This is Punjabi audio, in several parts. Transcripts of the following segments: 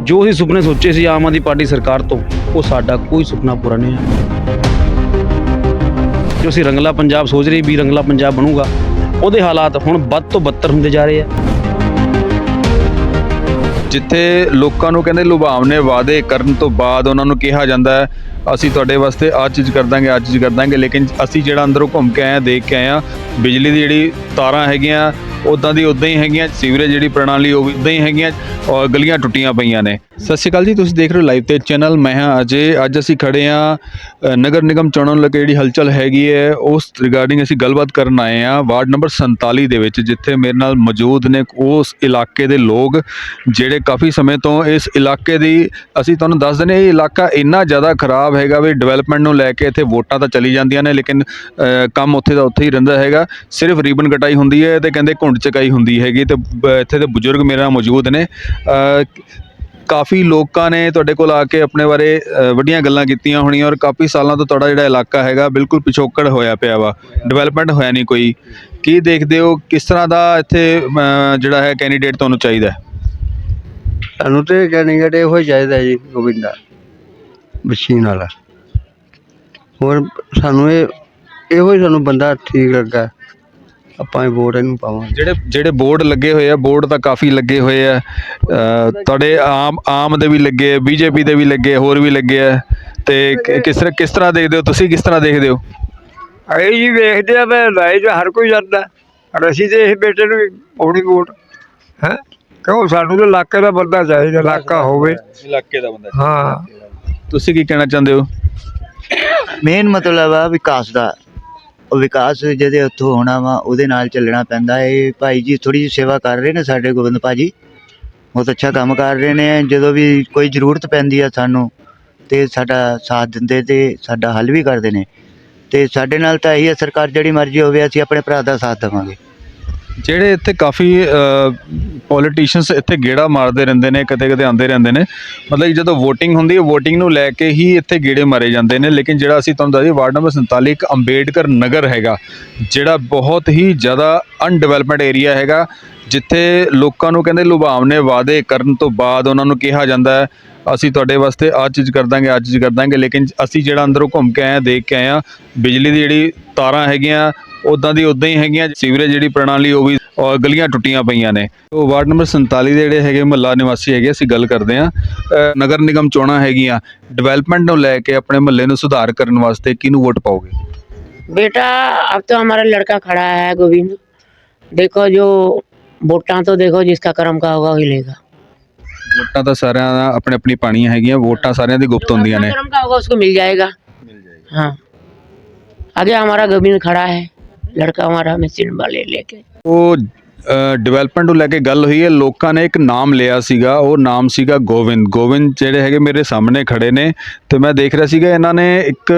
ਜੋ ਅਸੀਂ ਸੁਪਨੇ ਸੋਚੇ ਸੀ ਆਮ ਆਦਮੀ ਪਾਰਟੀ ਸਰਕਾਰ ਤੋਂ, ਉਹ ਸਾਡਾ ਕੋਈ ਸੁਪਨਾ ਪੂਰਾ ਨਹੀਂ ਹੋਇਆ। ਜੋ ਅਸੀਂ ਰੰਗਲਾ ਪੰਜਾਬ ਸੋਚ ਰਹੇ ਵੀ ਰੰਗਲਾ ਪੰਜਾਬ ਬਣੂਗਾ, ਉਹਦੇ ਹਾਲਾਤ ਹੁਣ ਵੱਧ ਤੋਂ ਬੱਤਰ ਹੁੰਦੇ ਜਾ ਰਹੇ ਆ। ਜਿੱਥੇ ਲੋਕਾਂ ਨੂੰ ਕਹਿੰਦੇ ਲੁਭਾਵਨੇ ਵਾਅਦੇ ਕਰਨ ਤੋਂ ਬਾਅਦ ਉਹਨਾਂ ਨੂੰ ਕਿਹਾ ਜਾਂਦਾ ਹੈ, ਅਸੀਂ ਤੁਹਾਡੇ ਵਾਸਤੇ ਆਹ ਚੀਜ਼ ਕਰ ਦਾਂਗੇ, ਆਹ ਚੀਜ਼ ਕਰ ਦਾਂਗੇ, ਲੇਕਿਨ ਅਸੀਂ ਜਿਹੜਾ ਅੰਦਰੋਂ ਘੁੰਮ ਕੇ ਆਏ ਹਾਂ ਦੇਖ ਕੇ ਆਏ ਹਾਂ ਬਿਜਲੀ ਦੀ ਜਿਹੜੀ ਤਾਰਾਂ ਹੈਗੀਆਂ ਉਦਾਂ ਦੀ ਉਦਾਂ ਹੀ ਹੈਗੀਆਂ ਸੀਵਰੇਜ ਜਿਹੜੀ ਪ੍ਰਣਾਲੀ ਉਹ ਵੀ ਉਦਾਂ ਹੀ ਹੈਗੀਆਂ ਔਰ ਗਲੀਆਂ ਟੁੱਟੀਆਂ ਪਈਆਂ ਨੇ। ਸਤਿ ਸ਼੍ਰੀ ਅਕਾਲ ਜੀ ਤੁਸੀਂ ਦੇਖ ਰਹੇ ਹੋ ਲਾਈਵ ਤੇ ਚੈਨਲ ਮੈਂ ਹਾਂ ਅਜੇ। ਅੱਜ ਅਸੀਂ ਖੜੇ ਹਾਂ ਨਗਰ ਨਿਗਮ ਚੋਣਾਂ ਲੱਗੇ ਜਿਹੜੀ ਹਲਚਲ ਹੈਗੀ ਹੈ ਉਸ ਰਿਗਾਰਡਿੰਗ ਅਸੀਂ ਗੱਲਬਾਤ ਕਰਨ ਆਏ ਹਾਂ ਵਾਰਡ ਨੰਬਰ 47 ਦੇ ਵਿੱਚ ਜਿੱਥੇ ਮੇਰੇ ਨਾਲ ਮੌਜੂਦ ਨੇ ਉਸ ਇਲਾਕੇ ਦੇ ਲੋਕ ਜਿਹੜੇ ਕਾਫੀ ਸਮੇਂ ਤੋਂ ਇਸ ਇਲਾਕੇ ਦੀ ਅਸੀਂ ਤੁਹਾਨੂੰ ਦੱਸ ਦਿੰਦੇ ਹਾਂ, ਇਹ ਇਲਾਕਾ ਇੰਨਾ ਜ਼ਿਆਦਾ ਖਰਾਬ ਹੈਗਾ ਵੀ ਡਿਵੈਲਪਮੈਂਟ ਨੂੰ ਲੈ ਕੇ ਇੱਥੇ ਵੋਟਾਂ ਤਾਂ ਚਲੀ ਜਾਂਦੀਆਂ ਨੇ ਲੇਕਿਨ ਕੰਮ ਉੱਥੇ ਦਾ ਉੱਥੇ ਹੀ ਰਹਿੰਦਾ ਹੈਗਾ। ਸਿਰਫ ਰੀਬਨ ਕਟਾਈ ਹੁੰਦੀ ਹੈ ਤੇ ਕਹਿੰਦੇ ਘੁੰਡ ਚਕਾਈ ਹੁੰਦੀ ਹੈਗੀ ਤੇ ਇੱਥੇ ਦੇ ਬਜ਼ੁਰਗ ਮੇਰੇ ਨਾਲ ਮੌਜੂਦ ਨੇ। ਕਾਫੀ ਲੋਕਾਂ ਨੇ ਤੁਹਾਡੇ ਕੋਲ ਆ ਕੇ ਆਪਣੇ ਬਾਰੇ ਵੱਡੀਆਂ ਗੱਲਾਂ ਕੀਤੀਆਂ ਹੋਣੀਆਂ ਔਰ ਕਾਫੀ ਸਾਲਾਂ ਤੋਂ ਤੁਹਾਡਾ ਜਿਹੜਾ ਇਲਾਕਾ ਹੈਗਾ ਬਿਲਕੁਲ ਪਿਛੋਕੜ ਹੋਇਆ ਪਿਆ ਵਾ। ਡਿਵੈਲਪਮੈਂਟ ਹੋਇਆ ਨਹੀਂ ਕੋਈ। ਕੀ ਦੇਖਦੇ ਹੋ, ਕਿਸ ਤਰ੍ਹਾਂ ਦਾ ਇੱਥੇ ਜਿਹੜਾ ਹੈ ਕੈਂਡੀਡੇਟ ਤੁਹਾਨੂੰ ਚਾਹੀਦਾ ਸਾਨੂੰ ਤੇ ਕੈਂਡੀਡੇਟ ਇਹੋ ਹੀ ਚਾਹੀਦਾ ਜੀ ਗੋਬਿੰਦਾ ਮਸ਼ੀਨ ਵਾਲਾ। ਹੋਰ ਸਾਨੂੰ ਇਹ, ਇਹੋ ਹੀ ਸਾਨੂੰ ਬੰਦਾ ਠੀਕ ਲੱਗਾ। ਆਪਾਂ ਇਹ ਵੋਟ ਇਹਨੂੰ ਪਾਵਾਂਗੇ। ਜਿਹੜੇ ਜਿਹੜੇ ਬੋਰਡ ਲੱਗੇ ਹੋਏ ਆ ਬੋਰਡ ਤਾਂ ਕਾਫੀ ਲੱਗੇ ਹੋਏ ਆ। ਅ, ਤੁਹਾਡੇ ਆਮ ਆਮ ਦੇ ਵੀ ਲੱਗੇ ਬੀਜੇਪੀ ਦੇ ਵੀ ਲੱਗੇ ਹੋਰ ਵੀ ਲੱਗੇ ਆ। ਤੇ ਕਿ- ਕਿਸ ਤਰ੍ਹਾਂ ਕਿਸ ਤਰ੍ਹਾਂ ਦੇਖਦੇ ਹੋ? ਤੁਸੀਂ ਕਿਸ ਤਰ੍ਹਾਂ ਦੇਖਦੇ ਹੋ? ਅਸੀਂ ਜੀ ਵੇਖਦੇ ਆ ਮੈਂ ਲਾਈ ਤਾਂ ਹਰ ਕੋਈ ਜਾਂਦਾ। ਪਰ ਅਸੀਂ ਤੇ ਇਹ ਬੇਟੇ ਨੂੰ ਪਾਉਣੀ ਵੋਟ। ਹੈ? ਕਿਉਂ? ਸਾਨੂੰ ਤਾਂ ਇਲਾਕੇ ਦਾ ਬੰਦਾ ਚਾਹੀਦਾ ਇਲਾਕਾ ਹੋਵੇ। ਇਲਾਕੇ ਦਾ ਬੰਦਾ। ਹਾਂ। ਤੁਸੀਂ ਕੀ ਕਹਿਣਾ ਚਾਹੁੰਦੇ ਹੋ? ਮੇਨ ਮਤਲਬ ਆ ਵਿਕਾਸ ਦਾ। ਵਿਕਾਸ ਜਿਹਦੇ ਉੱਥੋਂ ਹੋਣਾ ਵਾ, ਉਹਦੇ ਨਾਲ ਚੱਲਣਾ ਪੈਂਦਾ ਇਹ ਭਾਈ ਜੀ ਥੋੜੀ ਜਿਹੀ ਸੇਵਾ ਕਰ ਰਹੇ ਨੇ ਸਾਡੇ ਗੋਬਿੰਦ ਭਾਜੀ। ਬਹੁਤ ਅੱਛਾ ਕੰਮ ਕਰ ਰਹੇ ਨੇ। ਜਦੋਂ ਵੀ ਕੋਈ ਜ਼ਰੂਰਤ ਪੈਂਦੀ ਆ ਸਾਨੂੰ, ਤੇ ਸਾਡਾ ਸਾਥ ਦਿੰਦੇ ਤੇ ਸਾਡਾ ਹੱਲ ਵੀ ਕਰਦੇ ਨੇ। ਤੇ ਸਾਡੇ ਨਾਲ ਤਾਂ ਇਹੀ ਹੈ ਸਰਕਾਰ ਜਿਹੜੀ ਮਰਜ਼ੀ ਹੋਵੇ, ਅਸੀਂ ਆਪਣੇ ਭਰਾ ਦਾ ਸਾਥ ਦੇਵਾਂਗੇ। ਜਿਹੜੇ ਇੱਥੇ ਕਾਫੀ ਪੋਲੀਟੀਸ਼ੀਅਨਸ ਇੱਥੇ ਗੇੜਾ ਮਾਰਦੇ ਰਹਿੰਦੇ ਨੇ, ਕਦੇ ਕਦੇ ਆਉਂਦੇ ਰਹਿੰਦੇ ਨੇ। ਮਤਲਬ ਕਿ ਜਦੋਂ VOTING ਹੁੰਦੀ ਹੈ, VOTING ਨੂੰ ਲੈ ਕੇ ਹੀ ਇੱਥੇ ਗੇੜੇ ਮਾਰੇ ਜਾਂਦੇ ਨੇ। ਲੇਕਿਨ ਜਿਹੜਾ ਅਸੀਂ ਤੁਹਾਨੂੰ ਦੱਸਦੇ ਵਾਰਡ ਨੰਬਰ 47 ਇੱਕ ਅੰਬੇਡਕਰ ਨਗਰ ਹੈਗਾ, ਜਿਹੜਾ ਬਹੁਤ ਹੀ ਜ਼ਿਆਦਾ ਅਨਡਿਵੈਲਪਮੈਂਟ ਏਰੀਆ ਹੈਗਾ, ਜਿੱਥੇ ਲੋਕਾਂ ਨੂੰ ਕਹਿੰਦੇ ਲੁਭਾਵਨੇ ਵਾਅਦੇ ਕਰਨ ਤੋਂ ਬਾਅਦ ਉਹਨਾਂ ਨੂੰ ਕਿਹਾ ਜਾਂਦਾ ਹੈ, ਅਸੀਂ ਤੁਹਾਡੇ ਵਾਸਤੇ ਆਹ ਚੀਜ਼ ਕਰ ਦਾਂਗੇ, ਆਹ ਚੀਜ਼ ਕਰ ਦਾਂਗੇ। ਲੇਕਿਨ ਅਸੀਂ ਜਿਹੜਾ ਅੰਦਰੋਂ ਘੁੰਮ ਕੇ ਆਏ ਹਾਂ ਦੇਖ ਕੇ ਆਏ ਹਾਂ ਬਿਜਲੀ ਦੀ ਜਿਹੜੀ ਤਾਰਾਂ ਹੈਗੀਆਂ ਉਦਾਂ ਦੀ ਉਦਾਂ ਹੀ ਹੈਗੀਆਂ ਸੀਵਰੇਜ ਜਿਹੜੀ ਪ੍ਰਣਾਲੀ ਉਹ ਵੀ ਔਰ ਗਲੀਆਂ ਟੁੱਟੀਆਂ ਪਈਆਂ ਨੇ ਉਹ ਵਾਰਡ ਨੰਬਰ 47 ਦੇ ਜਿਹੜੇ ਹੈਗੇ ਮਹੱਲਾ ਨਿਵਾਸੀ ਹੈਗੇ ਅਸੀਂ ਗੱਲ ਕਰਦੇ ਹਾਂ ਅ, ਨਗਰ ਨਿਗਮ ਚੋਣਾਂ ਹੈਗੀਆਂ ਡਿਵੈਲਪਮੈਂਟ ਨੂੰ ਲੈ ਕੇ ਆਪਣੇ ਮਹੱਲੇ ਨੂੰ ਸੁਧਾਰ ਕਰਨ ਵਾਸਤੇ ਕਿਹਨੂੰ ਵੋਟ ਪਾਓਗੇ बेटा अब तो हमारा लड़का खड़ा है गोविंद देखो जो वोटा तो देखो जिसका कर्म का होगा वही लेगा ਵੋਟਾਂ ਤਾਂ ਸਾਰਿਆਂ ਦਾ ਆਪਣੇ ਆਪਣੀ ਪਾਣੀਆਂ ਹੈਗੀਆਂ ਵੋਟਾਂ ਸਾਰਿਆਂ ਦੀ ਗੁਪਤ ਹੁੰਦੀਆਂ ਨੇ जिसका कर्म का होगा उसको मिल जाएगा हाँ आगे हमारा गोविंद खड़ा है लड़का हमारा मशीन वाले लेके ਉਹ ਡਿਵੈਲਪਮੈਂਟ ਨੂੰ ਲੈ ਕੇ ਗੱਲ ਹੋਈ ਹੈ ਲੋਕਾਂ ਨੇ ਇੱਕ ਨਾਮ ਲਿਆ ਸੀਗਾ ਉਹ ਨਾਮ ਸੀਗਾ ਗੋਵਿੰਦ ਗੋਵਿੰਦ ਜਿਹੜੇ ਹੈਗੇ ਮੇਰੇ ਸਾਹਮਣੇ ਖੜੇ ਨੇ ਤੇ ਮੈਂ ਦੇਖ ਰਿਹਾ ਸੀਗਾ ਇਹਨਾਂ ਨੇ ਇੱਕ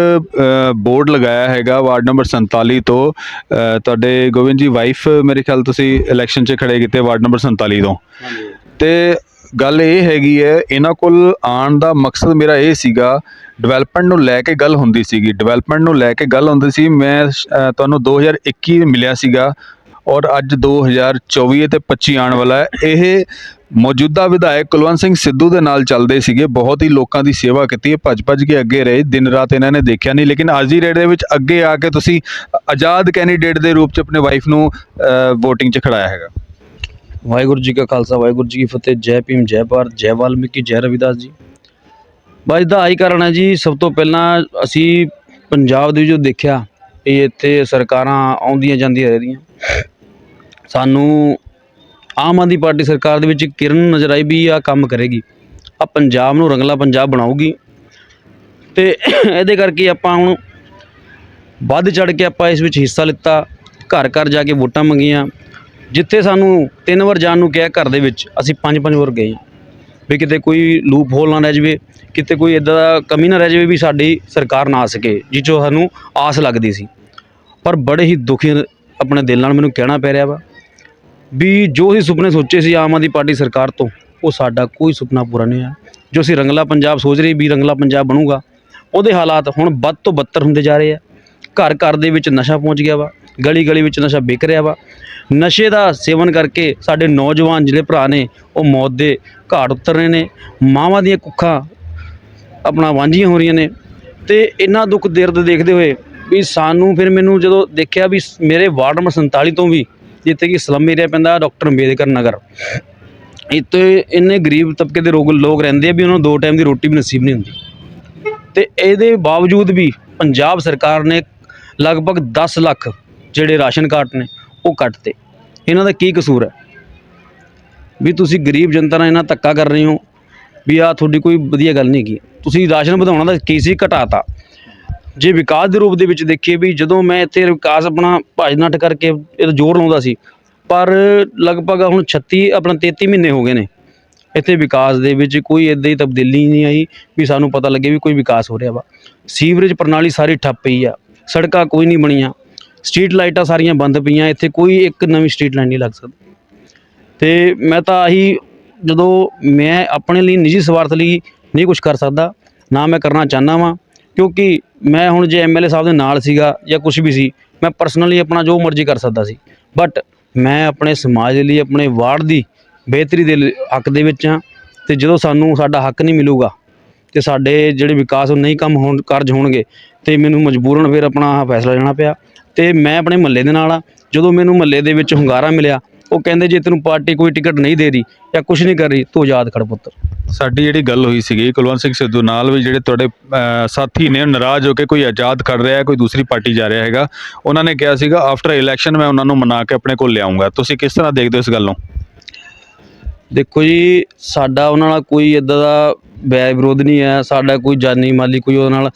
ਬੋਰਡ ਲਗਾਇਆ ਹੈਗਾ ਵਾਰਡ ਨੰਬਰ 47 ਤੋਂ ਅ, ਤੁਹਾਡੇ ਗੋਵਿੰਦ ਜੀ ਵਾਈਫ ਮੇਰੇ ਖਿਆਲ ਤੁਸੀਂ ਇਲੈਕਸ਼ਨ 'ਚ ਖੜੇ ਕੀਤੇ ਵਾਰਡ ਨੰਬਰ 47 ਤੋਂ ਤੇ ਗੱਲ ਇਹ ਹੈਗੀ ਹੈ ਇਹਨਾਂ ਕੋਲ ਆਉਣ ਦਾ ਮਕਸਦ ਮੇਰਾ ਇਹ ਸੀਗਾ ਡਿਵੈਲਪਮੈਂਟ ਨੂੰ ਲੈ ਕੇ ਗੱਲ ਹੁੰਦੀ ਸੀਗੀ। ਡਿਵੈਲਪਮੈਂਟ ਨੂੰ ਲੈ ਕੇ ਗੱਲ ਹੁੰਦੀ ਸੀ ਮੈਂ ਅ, ਤੁਹਾਨੂੰ 2021 ਮਿਲਿਆ ਸੀਗਾ ਔਰ ਅੱਜ 2024 ਤੇ 25 ਆਉਣ ਵਾਲਾ ਹੈ। ਇਹ ਮੌਜੂਦਾ ਵਿਧਾਇਕ ਕੁਲਵੰਤ ਸਿੰਘ ਸਿੱਧੂ ਦੇ ਨਾਲ ਚੱਲਦੇ ਸੀਗੇ ਬਹੁਤ ਹੀ ਲੋਕਾਂ ਦੀ ਸੇਵਾ ਕੀਤੀ ਹੈ ਭੱਜ ਭੱਜ ਕੇ ਅੱਗੇ ਰਹੇ ਦਿਨ ਰਾਤ ਇਹਨਾਂ ਨੇ ਦੇਖਿਆ ਨਹੀਂ ਲੇਕਿਨ ਅੱਜ ਦੀ ਡੇਟ ਦੇ ਵਿੱਚ ਅੱਗੇ ਆ ਕੇ ਤੁਸੀਂ ਆਜ਼ਾਦ ਕੈਂਡੀਡੇਟ ਦੇ ਰੂਪ ਚ ਆਪਣੇ ਵਾਈਫ ਨੂੰ VOTING 'ਚ ਖੜਾਇਆ ਹੈਗਾ। ਵਾਹਿਗੁਰੂ ਜੀ ਕਾ ਖਾਲਸਾ, ਵਾਹਿਗੁਰੂ ਜੀ ਕੀ ਫਤਿਹ, ਜੈ ਭੀਮ, ਜੈ ਭਾਰਤ, ਜੈ ਵਾਲਮੀਕੀ, ਜੈ ਰਵਿਦਾਸ ਜੀ। ਬਾਈ ਦਾ ਆਈ ਕਾਰਨ ਹੈ ਜੀ, ਸਭ ਤੋਂ ਪਹਿਲਾਂ ਅਸੀਂ ਪੰਜਾਬ ਦੇ ਜੋ ਦੇਖਿਆ, ਵੀ ਇੱਥੇ ਸਰਕਾਰਾਂ ਆਉਂਦੀਆਂ ਜਾਂਦੀਆਂ ਰਹਿੰਦੀਆਂ ਸਾਨੂੰ ਆਮ ਆਦਮੀ ਪਾਰਟੀ ਸਰਕਾਰ ਦੇ ਵਿੱਚ ਕਿਰਨ ਨਜ਼ਰ ਆਈ ਵੀ ਆ ਕੰਮ ਕਰੇਗੀ। ਆ ਪੰਜਾਬ ਨੂੰ ਰੰਗਲਾ ਪੰਜਾਬ ਬਣਾਊਗੀ। ਤੇ ਇਹਦੇ ਕਰਕੇ ਆਪਾਂ ਹੁਣ ਵੱਧ ਚੜ ਕੇ ਆਪਾਂ ਇਸ ਵਿੱਚ ਹਿੱਸਾ ਲਿੱਤਾ ਘਰ ਘਰ ਜਾ ਕੇ ਵੋਟਾਂ ਮੰਗੀਆਂ। ਜਿੱਥੇ ਸਾਨੂੰ ਤਿੰਨ ਵਾਰ ਜਾਣ ਨੂੰ ਕਿਹਾ ਘਰ ਦੇ ਵਿੱਚ, ਅਸੀਂ ਪੰਜ ਪੰਜ ਵਾਰ ਗਏ ਵੀ ਕਿਤੇ ਕੋਈ ਲੂਪ ਹੋਲ ਨਾ ਰਹਿ ਜਾਵੇ, ਕਿਤੇ ਕੋਈ ਇੱਦਾਂ ਦਾ ਕਮੀ ਨਾ ਰਹਿ ਜਾਵੇ ਵੀ ਸਾਡੀ ਸਰਕਾਰ ਨਾ ਆ ਸਕੇ ਜਿਹ 'ਚੋਂ ਸਾਨੂੰ ਆਸ ਲੱਗਦੀ ਸੀ। ਪਰ ਬੜੇ ਹੀ ਦੁਖੀ ਆਪਣੇ ਦਿਲ ਨਾਲ ਮੈਨੂੰ ਕਹਿਣਾ ਪੈ ਰਿਹਾ ਵਾ ਵੀ ਜੋ ਅਸੀਂ ਸੁਪਨੇ ਸੋਚੇ ਸੀ ਆਮ ਆਦਮੀ ਪਾਰਟੀ ਸਰਕਾਰ ਤੋਂ, ਉਹ ਸਾਡਾ ਕੋਈ ਸੁਪਨਾ ਪੂਰਾ ਨਹੀਂ ਹੋਇਆ। ਜੋ ਅਸੀਂ ਰੰਗਲਾ ਪੰਜਾਬ ਸੋਚ ਰਹੇ ਵੀ ਰੰਗਲਾ ਪੰਜਾਬ ਬਣੂਗਾ, ਉਹਦੇ ਹਾਲਾਤ ਹੁਣ ਵੱਧ ਤੋਂ ਬੱਤਰ ਹੁੰਦੇ ਜਾ ਰਹੇ ਆ। ਘਰ ਘਰ ਦੇ ਵਿੱਚ ਨਸ਼ਾ ਪਹੁੰਚ ਗਿਆ ਵਾ। ਗਲੀ ਗਲੀ ਵਿੱਚ ਨਸ਼ਾ ਵਿਕ ਰਿਹਾ ਵਾ। ਨਸ਼ੇ ਦਾ ਸੇਵਨ ਕਰਕੇ ਸਾਡੇ ਨੌਜਵਾਨ ਜਿਹੜੇ ਭਰਾ ਨੇ, ਉਹ ਮੌਤ ਦੇ ਘਾਟ ਉਤਰ ਰਹੇ ਨੇ। ਮਾਵਾਂ ਦੀਆਂ ਕੁੱਖਾਂ ਆਪਣਾ ਵਾਂਝੀਆਂ ਹੋ ਰਹੀਆਂ ਨੇ। ਤੇ ਇਹਨਾਂ ਦੁੱਖ ਦਰਦ ਦੇਖਦੇ ਹੋਏ ਵੀ ਸਾਨੂੰ ਫਿਰ ਮੈਨੂੰ ਜਦੋਂ ਦੇਖਿਆ ਵੀ ਮੇਰੇ ਵਾਰਡ ਨੰਬਰ 47 ਤੋਂ ਵੀ ਜਿੱਥੇ ਕਿ ਸਲਮ ਏਰੀਆ ਪੈਂਦਾ ਡਾਕਟਰ ਅੰਬੇਦਕਰ ਨਗਰ, ਇੱਥੇ ਇੰਨੇ ਗਰੀਬ ਤਬਕੇ ਦੇ ਲੋਕ ਲੋਕ ਰਹਿੰਦੇ ਆ ਵੀ ਉਹਨਾਂ ਨੂੰ ਦੋ ਟਾਈਮ ਦੀ ਰੋਟੀ ਵੀ ਨਸੀਬ ਨਹੀਂ ਹੁੰਦੀ। ਤੇ ਇਹਦੇ ਬਾਵਜੂਦ ਵੀ ਪੰਜਾਬ ਸਰਕਾਰ ਨੇ ਲਗਭਗ 10 ਲੱਖ ਜਿਹੜੇ ਰਾਸ਼ਨ ਕਾਰਡ ਨੇ ਉਹ ਕੱਟਤੇ। ਇਹਨਾਂ ਦਾ ਕੀ ਕਸੂਰ ਹੈ? ਵੀ ਤੁਸੀਂ ਗਰੀਬ ਜਨਤਾ ਨਾਲ ਇਹਨਾਂ ਧੱਕਾ ਕਰ ਰਹੇ ਹੋ ਵੀ ਆ ਤੁਹਾਡੀ ਕੋਈ ਵਧੀਆ ਗੱਲ ਨਹੀਂ ਕੀ ਤੁਸੀਂ ਰਾਸ਼ਨ ਵਧਾਉਣਾ ਦਾ ਕੀ ਸੀ? ਘਟਾਤਾ। ਜੇ ਵਿਕਾਸ ਦੇ ਰੂਪ ਦੇ ਵਿੱਚ ਦੇਖੀਏ ਵੀ ਜਦੋਂ ਮੈਂ ਇੱਥੇ ਵਿਕਾਸ ਆਪਣਾ ਭਾਜ ਨੱਠ ਕਰਕੇ ਇਹ ਜ਼ੋਰ ਲਾਉਂਦਾ ਸੀ, ਪਰ ਲਗਭਗ ਹੁਣ 36 ਆਪਣਾ 33 ਮਹੀਨੇ ਹੋ ਗਏ ਨੇ। ਇੱਥੇ ਵਿਕਾਸ ਦੇ ਵਿੱਚ ਕੋਈ ਇਦਾਂ ਹੀ ਤਬਦੀਲੀ ਨਹੀਂ ਆਈ ਵੀ ਸਾਨੂੰ ਪਤਾ ਲੱਗੇ ਵੀ ਕੋਈ ਵਿਕਾਸ ਹੋ ਰਿਹਾ ਵਾ। ਸੀਵਰੇਜ ਪ੍ਰਣਾਲੀ ਸਾਰੀ ਠੱਪ ਪਈ ਆ। ਸੜਕਾਂ ਕੋਈ ਨਹੀਂ ਬਣੀਆਂ। ਸਟਰੀਟ ਲਾਈਟਾਂ ਸਾਰੀਆਂ ਬੰਦ ਪਈਆਂ, ਇੱਥੇ ਕੋਈ ਇੱਕ ਨਵੀਂ ਸਟਰੀਟ ਲਾਈਟ ਨਹੀਂ ਲੱਗ ਸਕਦੀ। ਤੇ ਮੈਂ ਤਾਂ ਆਹੀ ਜਦੋਂ ਮੈਂ ਆਪਣੇ ਲਈ ਨਿੱਜੀ ਸਵਾਰਥ ਲਈ ਨਹੀਂ ਕੁਝ ਕਰ ਸਕਦਾ, ਨਾ ਮੈਂ ਕਰਨਾ ਚਾਹੁੰਦਾ ਵਾਂ, ਕਿਉਂਕਿ ਮੈਂ ਹੁਣ ਜੇ ਐਮਐਲਏ ਸਾਹਿਬ ਦੇ ਨਾਲ ਸੀਗਾ ਜਾਂ ਕੁਝ ਵੀ ਸੀ, ਮੈਂ ਪਰਸਨਲੀ ਆਪਣਾ ਜੋ ਮਰਜ਼ੀ ਕਰ ਸਕਦਾ ਸੀ। ਬਟ ਮੈਂ ਆਪਣੇ ਸਮਾਜ ਲਈ, ਆਪਣੇ ਵਾਰਡ ਦੀ ਬਿਹਤਰੀ ਦੇ ਹੱਕ ਦੇ ਵਿੱਚ ਹਾਂ ਤੇ ਜਦੋਂ ਸਾਨੂੰ ਸਾਡਾ ਹੱਕ ਨਹੀਂ ਮਿਲੂਗਾ ਤੇ ਸਾਡੇ ਜਿਹੜੇ ਵਿਕਾਸ ਉਹ ਨਹੀਂ ਕੰਮ ਹੋਣ, ਕਾਰਜ ਹੋਣਗੇ, ਤੇ ਮੈਨੂੰ ਮਜਬੂਰਨ ਫਿਰ ਆਪਣਾ ਫੈਸਲਾ ਲੈਣਾ ਪਿਆ। ਤੇ ਮੈਂ ਆਪਣੇ ਮਹੱਲੇ ਦੇ ਨਾਲ ਆ। ਜਦੋਂ ਮੈਨੂੰ ਮਹੱਲੇ ਦੇ ਵਿੱਚ ਹੁੰਗਾਰਾ ਮਿਲਿਆ ਉਹ ਕਹਿੰਦੇ ਜੇ ਤੈਨੂੰ ਪਾਰਟੀ ਕੋਈ ਟਿਕਟ ਨਹੀਂ ਦੇ ਰਹੀ ਜਾਂ ਕੁਝ ਨਹੀਂ ਕਰ ਰਹੀ ਤੂੰ ਆਜ਼ਾਦ ਖੜ ਪੁੱਤਰ ਸਾਡੀ ਜਿਹੜੀ ਗੱਲ ਹੋਈ ਸੀਗੀ ਕੁਲਵੰਤ ਸਿੰਘ ਸਿੱਧੂ ਨਾਲ ਵੀ ਜਿਹੜੇ ਤੁਹਾਡੇ ਸਾਥੀ ਨੇ ਨਾਰਾਜ਼ ਹੋ ਕੇ ਕੋਈ ਆਜ਼ਾਦ ਕਰ ਰਿਹਾ ਹੈ ਕੋਈ ਦੂਸਰੀ ਪਾਰਟੀ ਜਾ ਰਿਹਾ ਹੈਗਾ। ਉਹਨਾਂ ਨੇ ਕਿਹਾ ਸੀਗਾ ਆਫਟਰ ਇਲੈਕਸ਼ਨ ਮੈਂ ਉਹਨਾਂ ਨੂੰ ਮਨਾ ਕੇ ਆਪਣੇ ਕੋਲ ਲਿਆਉਂਗਾ। ਤੁਸੀਂ ਕਿਸ ਤਰ੍ਹਾਂ ਦੇਖਦੇ ਹੋ ਇਸ ਗੱਲ ਨੂੰ? ਦੇਖੋ ਜੀ ਸਾਡਾ ਉਹਨਾਂ ਨਾਲ ਕੋਈ ਇਦਾਂ ਦਾ ਵੈਰ ਵਿਰੋਧ ਨਹੀਂ ਹੈ। ਸਾਡਾ ਕੋਈ ਜਾਨੀ ਮਾਲੀ ਕੋਈ ਉਹਨਾਂ ਨਾਲ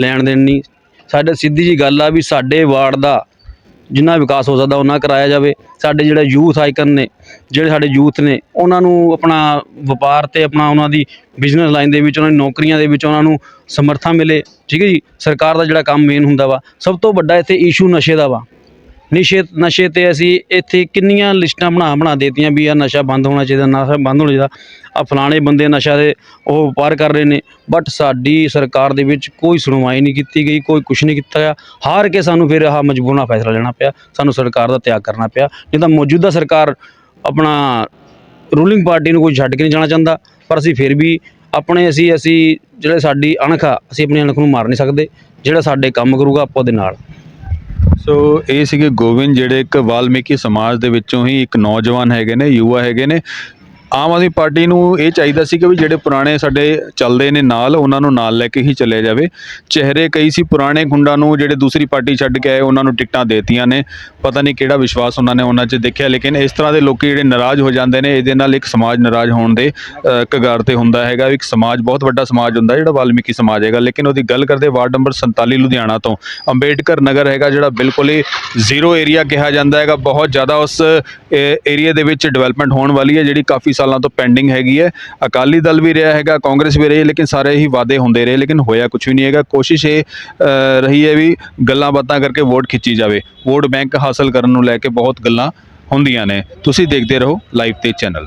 ਲੈਣ ਦੇਣ ਨਹੀਂ। ਸਾਡੇ ਸਿੱਧੀ ਜੀ ਗੱਲ ਆ ਵੀ ਸਾਡੇ ਵਾਰਡ ਦਾ ਜਿੰਨਾ ਵਿਕਾਸ ਹੋ ਸਕਦਾ ਉਹਨਾਂ ਕਰਾਇਆ ਜਾਵੇ। ਸਾਡੇ ਜਿਹੜੇ ਯੂਥ ਆਈਕਨ ਨੇ, ਜਿਹੜੇ ਸਾਡੇ ਯੂਥ ਨੇ, ਉਹਨਾਂ ਨੂੰ ਆਪਣਾ ਵਪਾਰ ਤੇ ਆਪਣਾ ਉਹਨਾਂ ਦੀ ਬਿਜ਼ਨਸ ਲਾਈਨ ਦੇ ਵਿੱਚ, ਉਹਨਾਂ ਦੀ ਨੌਕਰੀਆਂ ਦੇ ਵਿੱਚ ਉਹਨਾਂ ਨੂੰ ਸਮਰਥਨ ਮਿਲੇ। ਠੀਕ ਹੈ ਜੀ? ਸਰਕਾਰ ਦਾ ਜਿਹੜਾ ਕੰਮ ਮੇਨ ਹੁੰਦਾ ਵਾ, ਸਭ ਤੋਂ ਵੱਡਾ ਇੱਥੇ ਇਸ਼ੂ ਨਸ਼ੇ ਦਾ ਵਾ। ਨਸ਼ੇ ਨਸ਼ੇ ਤੇ ਅਸੀਂ ਇੱਥੇ ਕਿੰਨੀਆਂ ਲਿਸਟਾਂ ਬਣਾ ਬਣਾ ਦੇਤੀਆਂ ਵੀ ਆ ਨਸ਼ਾ ਬੰਦ ਹੋਣਾ ਚਾਹੀਦਾ, ਨਸ਼ਾ ਬੰਦ ਹੋਣਾ ਚਾਹੀਦਾ। ਆ ਫਲਾਣੇ ਬੰਦੇ ਨਸ਼ਾ ਦੇ ਉਹ ਵਪਾਰ ਕਰ ਰਹੇ ਨੇ ਬਟ ਸਾਡੀ ਸਰਕਾਰ ਦੇ ਵਿੱਚ ਕੋਈ ਸੁਣਵਾਈ ਨਹੀਂ ਕੀਤੀ ਗਈ, ਕੋਈ ਕੁਝ ਨਹੀਂ ਕੀਤਾ ਗਿਆ। ਹਾਰ ਕੇ ਸਾਨੂੰ ਫਿਰ ਆਹ ਮਜਬੂਰਨਾ ਫੈਸਲਾ ਲੈਣਾ ਪਿਆ, ਸਾਨੂੰ ਸਰਕਾਰ ਦਾ ਤਿਆਗ ਕਰਨਾ ਪਿਆ। ਨਹੀਂ ਤਾਂ ਮੌਜੂਦਾ ਸਰਕਾਰ ਆਪਣਾ ਰੂਲਿੰਗ ਪਾਰਟੀ ਨੂੰ ਕੋਈ ਛੱਡ ਕੇ ਨਹੀਂ ਜਾਣਾ ਚਾਹੁੰਦਾ, ਪਰ ਅਸੀਂ ਫਿਰ ਵੀ ਆਪਣੇ ਅਸੀਂ ਅਸੀਂ ਜਿਹੜੇ ਸਾਡੀ ਅਣਖ ਆ, ਅਸੀਂ ਆਪਣੀ ਅਣਖ ਨੂੰ ਮਾਰ ਨਹੀਂ ਸਕਦੇ, ਜਿਹੜਾ ਸਾਡੇ ਕੰਮ ਕਰੂਗਾ ਆਪਾਂ ਉਹਦੇ ਨਾਲ। ਸੋ ਇਹ ਸੀਗੇ ਗੋਬਿੰਦ ਜਿਹੜੇ ਇੱਕ ਵਾਲਮੀਕੀ ਸਮਾਜ ਦੇ ਵਿੱਚੋਂ ਹੀ ਇੱਕ ਨੌਜਵਾਨ ਹੈਗੇ ਨੇ, ਯੁਵਾ ਹੈਗੇ ਨੇ। ਆਮ ਆਦਮੀ ਪਾਰਟੀ ਨੂੰ ਇਹ ਚਾਹੀਦਾ ਸੀ ਕਿ ਵੀ ਜਿਹੜੇ ਪੁਰਾਣੇ ਸਾਡੇ ਚੱਲਦੇ ਨੇ ਨਾਲ, ਉਹਨਾਂ ਨੂੰ ਨਾਲ ਲੈ ਕੇ ਹੀ ਚੱਲਿਆ ਜਾਵੇ। ਚਿਹਰੇ ਕਈ ਸੀ ਪੁਰਾਣੇ ਗੁੰਡਾਂ ਨੂੰ ਜਿਹੜੇ ਦੂਸਰੀ ਪਾਰਟੀ ਛੱਡ ਕੇ ਆਏ, ਉਹਨਾਂ ਨੂੰ ਟਿਕਟਾਂ ਦੇਤੀਆਂ ਨੇ। ਪਤਾ ਨਹੀਂ ਕਿਹੜਾ ਵਿਸ਼ਵਾਸ ਉਹਨਾਂ ਨੇ ਉਹਨਾਂ 'ਚ ਦੇਖਿਆ, ਲੇਕਿਨ ਇਸ ਤਰ੍ਹਾਂ ਦੇ ਲੋਕੀ ਜਿਹੜੇ ਨਾਰਾਜ਼ ਹੋ ਜਾਂਦੇ ਨੇ, ਇਹਦੇ ਨਾਲ ਇੱਕ ਸਮਾਜ ਨਾਰਾਜ਼ ਹੋਣ ਦੇ ਕਗਾਰ ਤੇ ਹੁੰਦਾ ਹੈਗਾ। ਇੱਕ ਸਮਾਜ, ਬਹੁਤ ਵੱਡਾ ਸਮਾਜ ਹੁੰਦਾ, ਜਿਹੜਾ ਵਾਲਮੀਕੀ ਸਮਾਜ ਹੈਗਾ। ਲੇਕਿਨ ਉਹਦੀ ਗੱਲ ਕਰਦੇ ਵਾਰਡ ਨੰਬਰ 47 ਲੁਧਿਆਣਾ ਤੋਂ। ਅੰਬੇਡਕਰ ਨਗਰ ਹੈਗਾ, ਜਿਹੜਾ ਬਿਲਕੁਲ ਹੀ ਜ਼ੀਰੋ ਏਰੀਆ ਕਿਹਾ ਜਾਂਦਾ ਹੈਗਾ। ਬਹੁਤ ਜ਼ਿਆਦਾ ਉਸ ਏਰੀਆ ਦੇ ਵਿੱਚ ਡਿਵੈਲਪਮੈਂਟ ਹੋਣ ਵਾਲੀ ਹੈ, ਜਿਹੜੀ ਕਾਫੀ ਸਾਲਾਂ ਤੋਂ ਪੈਂਡਿੰਗ ਹੈਗੀ ਹੈ। ਅਕਾਲੀ ਦਲ ਵੀ ਰਿਹਾ ਹੈਗਾ, ਕਾਂਗਰਸ ਵੀ ਰਹੀ ਹੈ, ਲੇਕਿਨ ਸਾਰੇ ਹੀ ਵਾਅਦੇ ਹੁੰਦੇ ਰਹੇ, ਲੇਕਿਨ ਹੋਇਆ ਕੁਝ ਵੀ ਨਹੀਂ ਹੈਗਾ। ਕੋਸ਼ਿਸ਼ ਇਹ ਰਹੀ ਹੈ ਵੀ ਗੱਲਾਂ ਬਾਤਾਂ ਕਰਕੇ ਵੋਟ ਖਿੱਚੀ ਜਾਵੇ। ਵੋਟ ਬੈਂਕ ਹਾਸਲ ਕਰਨ ਨੂੰ ਲੈ ਕੇ ਬਹੁਤ ਗੱਲਾਂ ਹੁੰਦੀਆਂ ਨੇ। ਤੁਸੀਂ ਦੇਖਦੇ ਰਹੋ ਲਾਈਵ ਤੇ ਚੈਨਲ।